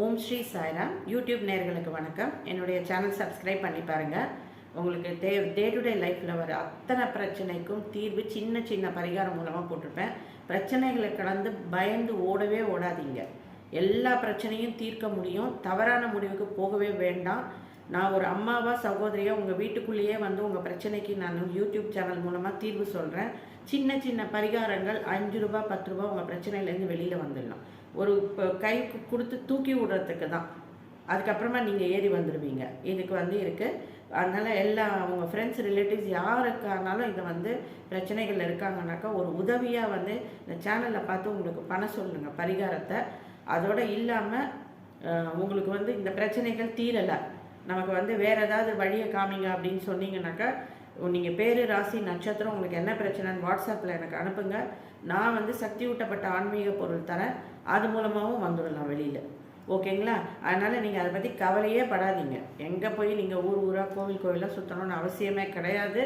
ஓம் Sri Sairam. YouTube நேர்களுக்கு வணக்கம். என்னுடைய சேனல் சப்ஸ்கிரைப் பண்ணி பாருங்கள் உங்களுக்கு டே டே டு டே லைஃப்பில் வர அத்தனை பிரச்சனைக்கும் தீர்வு சின்ன சின்ன பரிகாரம் மூலமாக போட்டிருப்பேன். பிரச்சனைகளை கடந்து பயந்து ஓடவே ஓடாதீங்க. எல்லா பிரச்சனையும் தீர்க்க முடியும். தவறான முடிவுக்கு போகவே வேண்டாம். நான் ஒரு அம்மாவா சகோதரியாக உங்கள் வீட்டுக்குள்ளேயே வந்து உங்கள் பிரச்சனைக்கு நான் யூடியூப் சேனல் மூலமாக தீர்வு சொல்கிறேன் சின்ன சின்ன பரிகாரங்கள் அஞ்சு ரூபா பத்து ரூபா உங்கள் பிரச்சனையிலேருந்து வெளியில் வந்துடலாம். ஒரு இப்போ கை கொடுத்து தூக்கி விடுறதுக்கு தான். அதுக்கப்புறமா நீங்கள் ஏறி வந்துடுவீங்க இதுக்கு வந்து இருக்குது அதனால் எல்லா உங்கள் ஃப்ரெண்ட்ஸ் ரிலேட்டிவ்ஸ் யாருக்கானாலும் இதை வந்து பிரச்சனைகள் இருக்காங்கனாக்கா ஒரு உதவியாக வந்து இந்த சேனலை பார்த்து உங்களுக்கு பண்ண சொல்லுங்கள் பரிகாரத்தை. அதோட இல்லாமல் உங்களுக்கு வந்து இந்த பிரச்சனைகள் தீரலை. நமக்கு வந்து வேறு ஏதாவது வழியை காமிங்க அப்படின்னு சொன்னீங்கன்னாக்கா நீங்கள் பேர் ராசி நட்சத்திரம் உங்களுக்கு என்ன பிரச்சனைன்னு வாட்ஸ்அப்பில் எனக்கு அனுப்புங்க. நான் வந்து சக்தி ஊட்டப்பட்ட ஆன்மீக பொருள் தரேன். அது மூலமாகவும் வந்துடலாம் வெளியில். ஓகேங்களா? அதனால் நீங்கள் அதை பற்றி கவலையே படாதீங்க. எங்கே போய் நீங்கள் ஊர் ஊராக கோவில் கோவிலாக சுற்றணும்னு அவசியமே கிடையாது.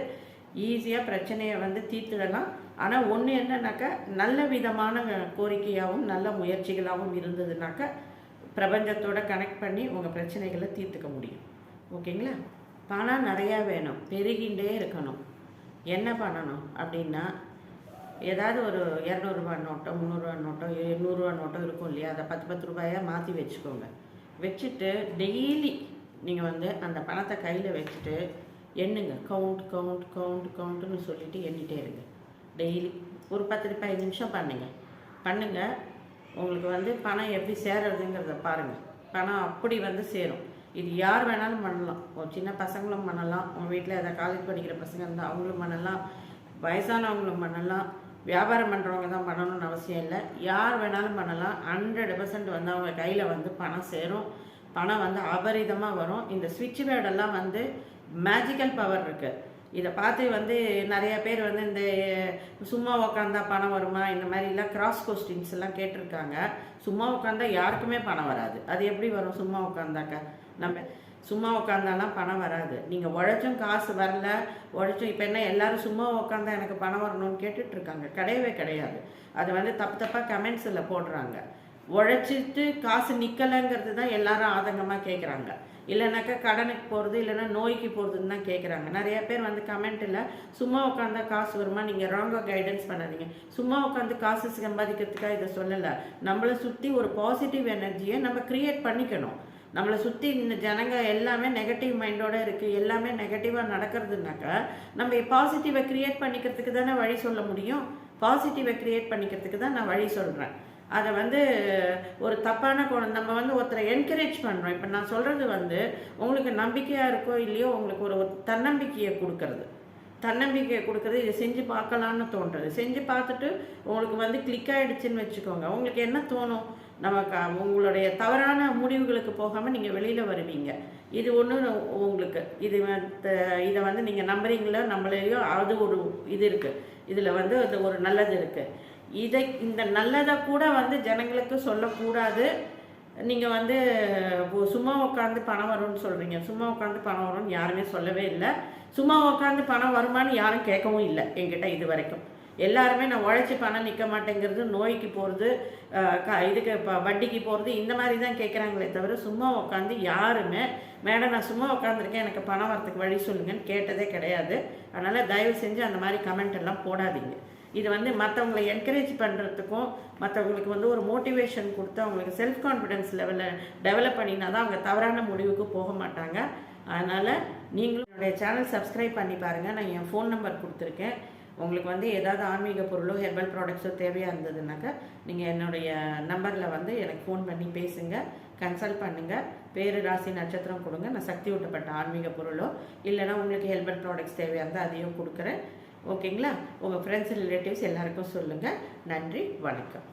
ஈஸியாக பிரச்சனையை வந்து தீர்த்துடலாம். ஆனால் ஒன்று என்னன்னாக்கா நல்ல விதமான கோரிக்கையாகவும் நல்ல முயற்சிகளாகவும் இருந்ததுனாக்கா பிரபஞ்சத்தோட கனெக்ட் பண்ணி உங்கள் பிரச்சனைகளை தீர்த்துக்க முடியும். ஓகேங்களா? பணம் நிறையா வேணும். பெருகின்றே இருக்கணும். என்ன பண்ணணும் அப்படின்னா ஏதாவது ஒரு இரநூறுபா நோட்டோ முந்நூறுரூவா நோட்டோ எண்ணூறுரூவா நோட்டோ இருக்கும் இல்லையா? அதை பத்து பத்து ரூபாயாக மாற்றி வச்சுக்கோங்க. வச்சுட்டு டெய்லி நீங்கள் வந்து அந்த பணத்தை கையில் வச்சுட்டு எண்ணுங்க. கவுண்ட் கவுண்ட் கவுண்ட் கவுண்ட்டுன்னு சொல்லிவிட்டு எண்ணிட்டே இருங்க. டெய்லி ஒரு பத்து பதினஞ்சு நிமிஷம் பண்ணுங்கள் பண்ணுங்கள் உங்களுக்கு வந்து பணம் எப்படி சேருறதுங்கிறத பாருங்கள் பணம் அப்படி வந்து சேரும். இது யார் வேணாலும் பண்ணலாம். ஒரு சின்ன பசங்களும் பண்ணலாம். உங்கள் வீட்டில் ஏதாவது காலேஜ் படிக்கிற பசங்க இருந்தால் அவங்களும் பண்ணலாம். வயசானவங்களும் பண்ணலாம். வியாபாரம் பண்ணுறவங்க தான் பண்ணணும்னு அவசியம் இல்லை. யார் வேணாலும் பண்ணலாம். ஹண்ட்ரட் பர்சன்ட் வந்து அவங்க கையில் வந்து பணம் சேரும். பணம் வந்து அபரிதமாக வரும். இந்த ஸ்விட்ச் பேர்டெல்லாம் வந்து மேஜிக்கல் பவர் இருக்குது இதை பார்த்து வந்து நிறைய பேர் வந்து இந்த சும்மா உக்காந்தா பணம் வருமா? இந்த மாதிரிலாம் கிராஸ் கொஸ்டின்ஸ் எல்லாம் கேட்டிருக்காங்க. சும்மா உட்காந்தா யாருக்குமே பணம் வராது. அது எப்படி வரும்? சும்மா உட்காந்தாக்கா நம்ம சும்மா உட்காந்தாலாம் பணம் வராது. நீங்கள் உழைச்சும் காசு வரல உழைச்சும் இப்போ என்ன எல்லாரும் சும்மா உட்காந்தா எனக்கு பணம் வரணும்னு கேட்டுட்ருக்காங்க. கிடையவே கிடையாது. அது வந்து தப்பு தப்பாக கமெண்ட்ஸில் போடுறாங்க. உழைச்சிட்டு காசு நிற்கலைங்கிறது தான் எல்லாரும் ஆதங்கமாக கேட்குறாங்க இல்லைனாக்கா கடனுக்கு போகிறது இல்லைன்னா நோய்க்கு போகிறதுன்னு தான் கேட்குறாங்க நிறைய பேர் வந்து கமெண்ட்டில் சும்மா உட்காந்தா காசு வருமா? நீங்கள் ராங்காக கைடன்ஸ் பண்ணாதீங்க. சும்மா உட்காந்து காசு சம்பாதிக்கிறதுக்காக இதை சொல்லலை. நம்மளை சுற்றி ஒரு பாசிட்டிவ் எனர்ஜியை நம்ம க்ரியேட் பண்ணிக்கணும். நம்மளை சுற்றி இந்த ஜனங்க எல்லாமே நெகட்டிவ் மைண்டோட இருக்குது எல்லாமே நெகட்டிவாக நடக்கிறதுனாக்கா நம்ம பாசிட்டிவை க்ரியேட் பண்ணிக்கிறதுக்கு தானே வழி சொல்ல முடியும்? பாசிட்டிவை க்ரியேட் பண்ணிக்கிறதுக்கு தான் நான் வழி சொல்கிறேன் அதை வந்து ஒரு தப்பான கோணம் நம்ம வந்து ஒருத்தரை என்கரேஜ் பண்ணுறோம் இப்போ நான் சொல்கிறது வந்து உங்களுக்கு நம்பிக்கையாக இருக்கோ இல்லையோ உங்களுக்கு ஒரு தன்னம்பிக்கையை கொடுக்கறது. தன்னம்பிக்கையை கொடுக்குறது இதை செஞ்சு பார்க்கலான்னு தோன்றது. செஞ்சு பார்த்துட்டு உங்களுக்கு வந்து கிளிக் ஆகிடுச்சின்னு வச்சுக்கோங்க. உங்களுக்கு என்ன தோணும்? நமக்கு உங்களுடைய தவறான முடிவுகளுக்கு போகாமல் நீங்கள் வெளியில் வருவீங்க. இது ஒன்று உங்களுக்கு. இது இதை வந்து நீங்கள் நம்புறீங்களோ? நம்மளையோ அது ஒரு இது இருக்குது இதில் வந்து அது ஒரு நல்லது இருக்குது இதை இந்த நல்லதை கூட வந்து ஜனங்களுக்கு சொல்லக்கூடாது. நீங்கள் வந்து சும்மா உட்காந்து பணம் வரும்னு சொல்கிறீங்க சும்மா உட்காந்து பணம் வரும்னு யாருமே சொல்லவே இல்லை. சும்மா உட்காந்து பணம் வருமான்னு யாரும் கேட்கவும் இல்லை என்கிட்ட இது வரைக்கும். எல்லாருமே நான் உழைச்சி பணம் நிற்க மாட்டேங்கிறது நோய்க்கு போகிறது இதுக்கு இப்போ வட்டிக்கு போகிறது இந்த மாதிரி தான் கேட்குறாங்களே தவிர சும்மா உட்காந்து யாருமே மேடம் நான் சும்மா உட்காந்துருக்கேன் எனக்கு பணம் வரத்துக்கு வழி சொல்லுங்கன்னு கேட்டதே கிடையாது. அதனால் தயவு செஞ்சு அந்த மாதிரி கமெண்ட் எல்லாம் போடாதீங்க. இது வந்து மற்றவங்களை என்கரேஜ் பண்ணுறதுக்கும் மற்றவங்களுக்கு வந்து ஒரு மோட்டிவேஷன் கொடுத்து அவங்களுக்கு செல்ஃப் கான்ஃபிடன்ஸ் லெவலில் டெவலப் பண்ணினா தான் அவங்க தவறான முடிவுக்கு போக மாட்டாங்க. அதனால் நீங்களும் என்னுடைய சேனல் சப்ஸ்கிரைப் பண்ணி பாருங்கள் நான் என் ஃபோன் நம்பர் கொடுத்துருக்கேன். உங்களுக்கு வந்து ஏதாவது ஆன்மீக பொருளோ ஹெர்பல் ப்ராடக்ட்ஸோ தேவையாக இருந்ததுனாக்கா நீங்கள் என்னுடைய நம்பரில் வந்து எனக்கு ஃபோன் பண்ணி பேசுங்க கன்சல்ட் பண்ணுங்கள் பேரு ராசி நட்சத்திரம் கொடுங்க நான் சக்தி ஊட்டப்பட்ட ஆன்மீக பொருளோ இல்லைன்னா உங்களுக்கு ஹெர்பல் ப்ராடக்ட்ஸ் தேவையாக இருந்தால் அதையும் கொடுக்குறேன். ஓகேங்களா உங்கள் ஃப்ரெண்ட்ஸ் ரிலேட்டிவ்ஸ் எல்லாருக்கும் சொல்லுங்கள் நன்றி வணக்கம்.